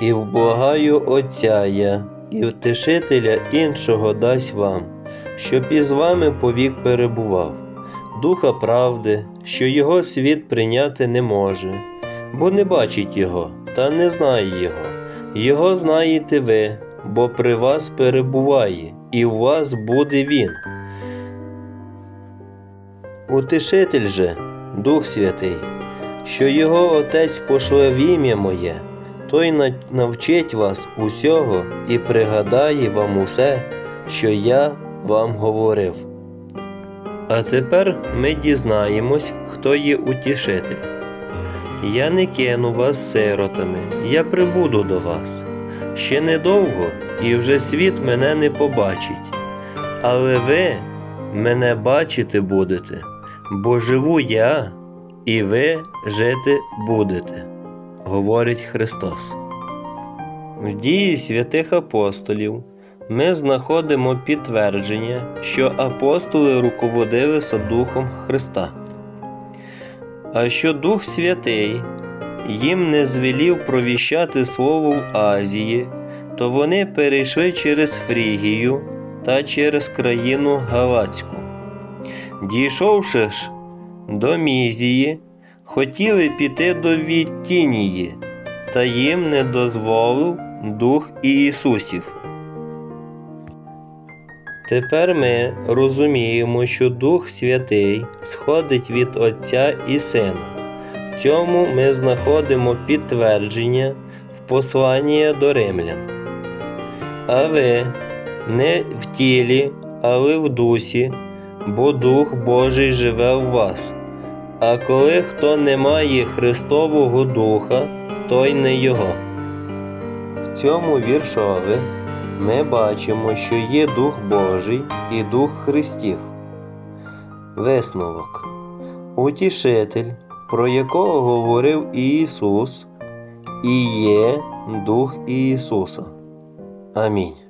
і вблагаю Отця я, і втешителя іншого дасть вам, щоб із вами повік перебував, Духа правди, що його світ прийняти не може, бо не бачить його та не знає його. Його знаєте ви, бо при вас перебуває, і в вас буде він. Утешитель же, Дух Святий, що його Отець пошле в ім'я моє, той навчить вас усього і пригадає вам усе, що я вам говорив. А тепер ми дізнаємось, хто є утішитель. Я не кину вас сиротами, я прибуду до вас. Ще недовго, і вже світ мене не побачить. Але ви мене бачити будете, бо живу я, і ви жити будете, говорить Христос. В дії святих апостолів ми знаходимо підтвердження, що апостоли руководилися Духом Христа. А що Дух Святий їм не звелів провіщати слово в Азії, то вони перейшли через Фрігію та через країну Галацьку. Дійшовши ж до Мізії, хотіли піти до Віттінії, та їм не дозволив Дух Ісусів. Тепер ми розуміємо, що Дух Святий сходить від Отця і Сина. Цьому ми знаходимо підтвердження в посланні до римлян. А ви не в тілі, але в дусі, бо Дух Божий живе в вас. А коли хто не має Христового Духа, той не Його. В цьому віршові ми бачимо, що є Дух Божий і Дух Христів. Висновок. Утішитель, про якого говорив Ісус, і є Дух Ісуса. Амінь.